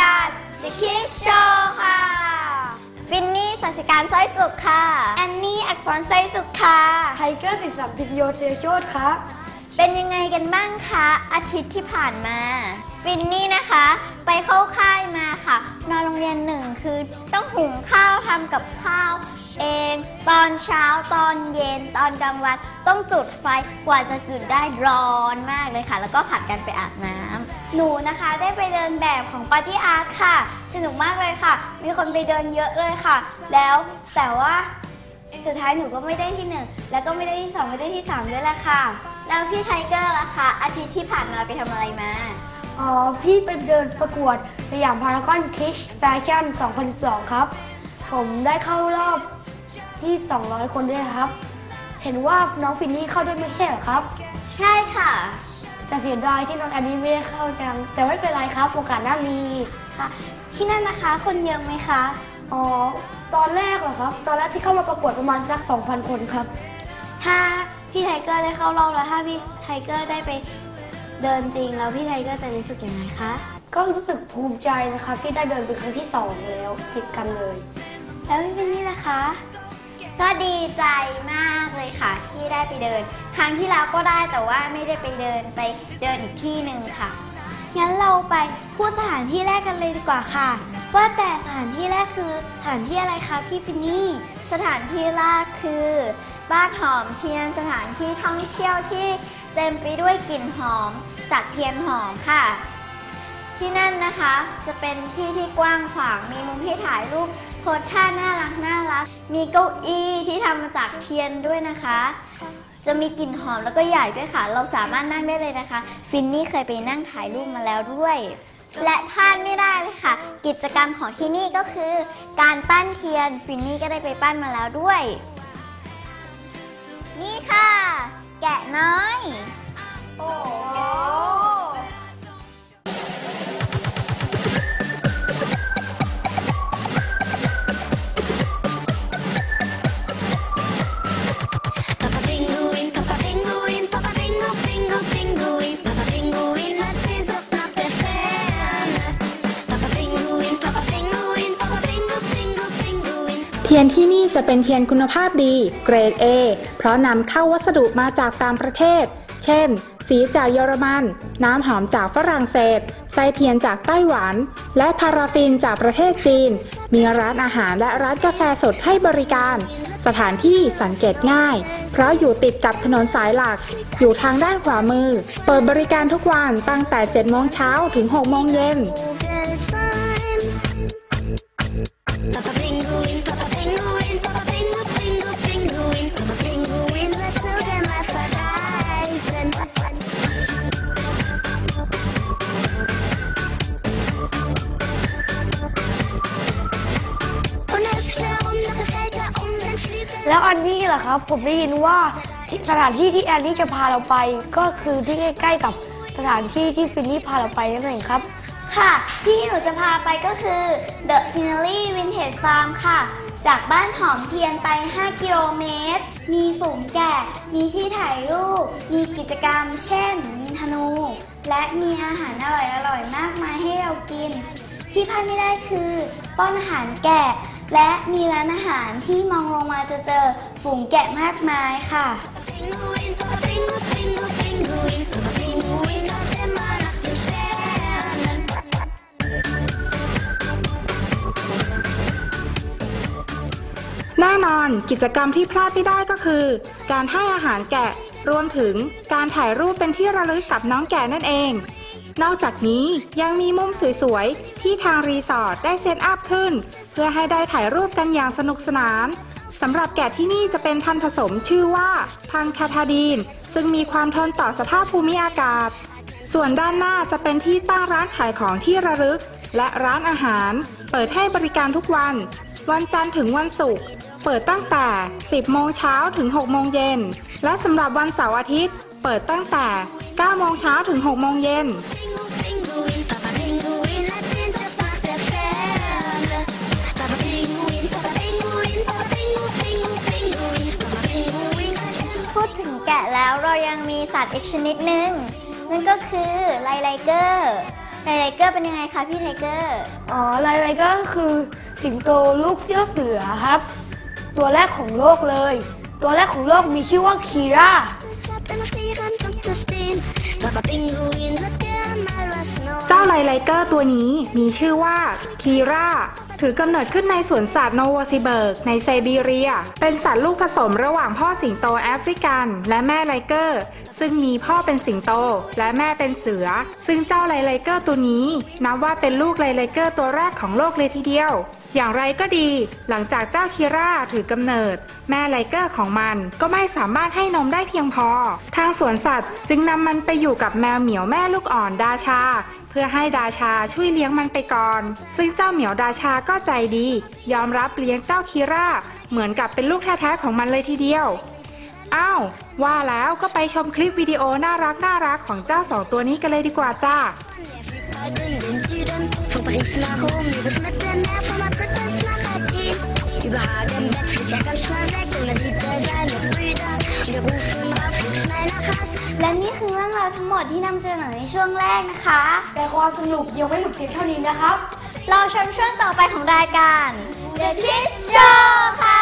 การ The Kids Show ค่ะฟินนี่สัสิการสร้อยสุขค่ะ แอนนี่อักษรสร้อยสุขค่ะ ไทเกอร์สิสัมพินโยเทโชตครับ เป็นยังไงกันบ้างคะ อาทิตย์ที่ผ่านมา ฟินนี่นะคะ ไปเข้าค่ายมาค่ะมาโรงเรียนหนึ่งคือต้องหุงข้าวทำกับข้าว เอง ตอนเช้าตอนเย็นตอนกลางวัน ต้องจุดไฟกว่าจะจุดได้ร้อนมากเลยค่ะ แล้วก็ผัดกันไปอาบน้ำหนูนะคะได้ไปเดินแบบของปาร์ตี้อาร์ตค่ะ สนุกมากเลยค่ะ มีคนไปเดินเยอะเลยค่ะ แล้วแต่ว่าสุดท้ายหนูก็ไม่ได้ที่หนึ่งแล้วก็ไม่ได้ที่สองไม่ได้ที่สามด้วยแหละค่ะ แล้วพี่ไทเกอร์ล่ะคะอาทิตย์ที่ผ่านมาไปทำอะไรมา อ๋อ พี่ไปเดินประกวดสยามพารากอนคิชแฟชั่น 2012 ครับ ผมได้เข้ารอบที่ 200 คนด้วยนะครับ เห็นว่าน้องฟินนี่เข้าด้วยไม่ใช่เหรอครับ ใช่ค่ะ จะเสียดายที่น้องอันนี้ไม่ได้เข้าจัง แต่ไม่เป็นไรครับ โอกาสหน้ามีค่ะ ที่นั่นนะคะคนเยอะไหมคะ อ๋อ ตอนแรกเหรอครับ ตอนแรกที่เข้ามาประกวดประมาณสัก 2,000 คนครับ ถ้า พี่ไทเกอร์ได้เข้ารอบแล้วถ้าพี่ไทเกอร์ได้ไปเดินจริงแล้วพี่ไทเกอร์จะรู้สึกยังไงคะ ก็รู้สึกภูมิใจนะครับที่ได้เดินเป็นครั้งที่สองแล้วติดกันเลย แล้วพี่ฟินนี่ล่ะคะ ก็ดีใจมากเลยค่ะ ที่ได้ไปเดิน ครั้งที่แล้วก็ได้แต่ว่าไม่ได้ไปเดินไปเดินอีกที่หนึ่งค่ะ งั้นเราไปพูดสถานที่แรกกันเลยดีกว่าค่ะ ว่าแต่สถานที่แรกคือสถานที่อะไรคะพี่ฟินนี่ สถานที่แรกคือ บ้านหอมเทียนสถานที่ท่องเที่ยวที่เต็มไปด้วยกลิ่นหอมจากเทียนหอมค่ะ ที่นั่นนะคะจะเป็นที่ที่กว้างขวางมีมุมให้ถ่ายรูปโพสท่าน่ารักน่ารัก มีเก้าอี้ที่ทำมาจากเทียนด้วยนะคะ จะมีกลิ่นหอมแล้วก็ใหญ่ด้วยค่ะ เราสามารถนั่งได้เลยนะคะ ฟินนี่เคยไปนั่งถ่ายรูปมาแล้วด้วยและพลาดไม่ได้เลยค่ะ กิจกรรมของที่นี่ก็คือ การปั้นเทียน ฟินนี่ก็ได้ไปปั้นมาแล้วด้วย นี่ค่ะ แกะน้อย โอ้ ทียนที่นี่จะเป็นเทียนคุณภาพดี เกรด A เพราะนำเข้าวัสดุมาจากต่างประเทศ เช่น สีจากเยอรมัน น้ำหอมจากฝรั่งเศส ไส้เทียนจากไต้หวัน และพาราฟินจากประเทศจีน มีร้านอาหารและร้านกาแฟสดให้บริการ สถานที่สังเกตง่าย เพราะอยู่ติดกับถนนสายหลัก อยู่ทางด้านขวามือ เปิดบริการทุกวันตั้งแต่ 7 โมงเช้าถึง 6 โมงเย็น แล้วอันนี้เหรอครับ ผมได้ยินว่าสถานที่ที่แอนนี่จะพาเราไป ก็คือที่ใกล้ๆกับสถานที่ที่ฟินนี่พาเราไปนั่นเองครับ ค่ะที่หนูจะพาไปก็คือ The Scenery Vintage Farm ค่ะ จากบ้านหอมเทียนไป 5 กิโลเมตร มีฝูงแกะ มีที่ถ่ายรูป มีกิจกรรม เช่น ยิงธนู และมีอาหารอร่อยๆ มากมายให้เรากิน ที่พลาดไม่ได้คือ ป้อนอาหารแกะ และมีร้านอาหารที่มองลงมาจะเจอฝูงแกะมากมายค่ะ แน่นอนกิจกรรมที่พลาดไม่ได้ก็คือ การให้อาหารแกะรวมถึงการถ่ายรูปเป็นที่ระลึกกับน้องแกะนั่นเอง นอกจากนี้ยังมีมุมสวยๆ ที่ทางรีสอร์ทได้เซตอัพขึ้น เพื่อให้ได้ถ่ายรูปกันอย่างสนุกสนานสำหรับแกะที่นี่จะเป็นพันธุ์ผสมชื่อว่าพันธุ์คาทาดีน ซึ่งมีความทนต่อสภาพภูมิอากาศ ส่วนด้านหน้าจะเป็นที่ตั้งร้านขายของที่ระลึก และร้านอาหาร เปิดให้บริการทุกวัน วันจันทร์ถึงวันศุกร์เปิดตั้งแต่ 10 โมงเช้าถึง 6 โมงเย็น และสำหรับวันเสาร์อาทิตย์ เปิดตั้งแต่ 9 โมงเช้าถึง 6 โมงเย็น แกะแล้วเรายังมีสัตว์อีกชนิดหนึ่งนั่นก็คือไลไลเกอร์ไลไลเกอร์เป็นยังไงคะพี่ไทเกอร์อ๋อลายไลก็คือสิงโตลูกเสี้ยวเสือครับ ตัวแรกของโลกเลย ตัวแรกของโลกมีชื่อว่าคีรา Zat en vliegen op de steen. Papa Pinguin, wat kan maar was nooit. เจ้าไลไลเกอร์ตัวนี้มีชื่อว่าคีรา ถือกำเนิดขึ้นในสวนสัตว์โนโวซิเบิร์กในไซบีเรีย เป็นสัตว์ลูกผสมระหว่างพ่อสิงโตแอฟริกัน และแม่ไลเกอร์ ซึ่งมีพ่อเป็นสิงโต และแม่เป็นเสือ ซึ่งเจ้าไลไลเกอร์ตัวนี้ นับว่าเป็นลูกไลไลเกอร์ตัวแรกของโลกเลยทีเดียว อย่างไรก็ดี หลังจากเจ้าคีร่าถือกำเนิด แม่ไลเกอร์ของมันก็ไม่สามารถให้นมได้เพียงพอ ทางสวนสัตว์จึงนำมันไปอยู่กับแมวเหมียวแม่ลูกอ่อนดาชา เพื่อให้ดาชาช่วยเลี้ยงมันไปก่อน ซึ่งเจ้าเหมียวดาชาก็ใจดี ยอมรับเลี้ยงเจ้าคีร่าเหมือนกับเป็นลูกแท้ๆของมันเลยทีเดียวอ้าวว่าแล้วก็ไปชมคลิปวิดีโอน่ารักน่ารักของเจ้าสองตัวนี้กันเลยดีกว่าจ้า และนี่คือเรื่องราวทั้งหมดที่นำเสนอในช่วงแรกนะคะ แต่ความสนุกยังไม่หมดเพียงเท่านี้นะครับ เราชมช่วงต่อไปของรายการ The Kids Show ค่ะ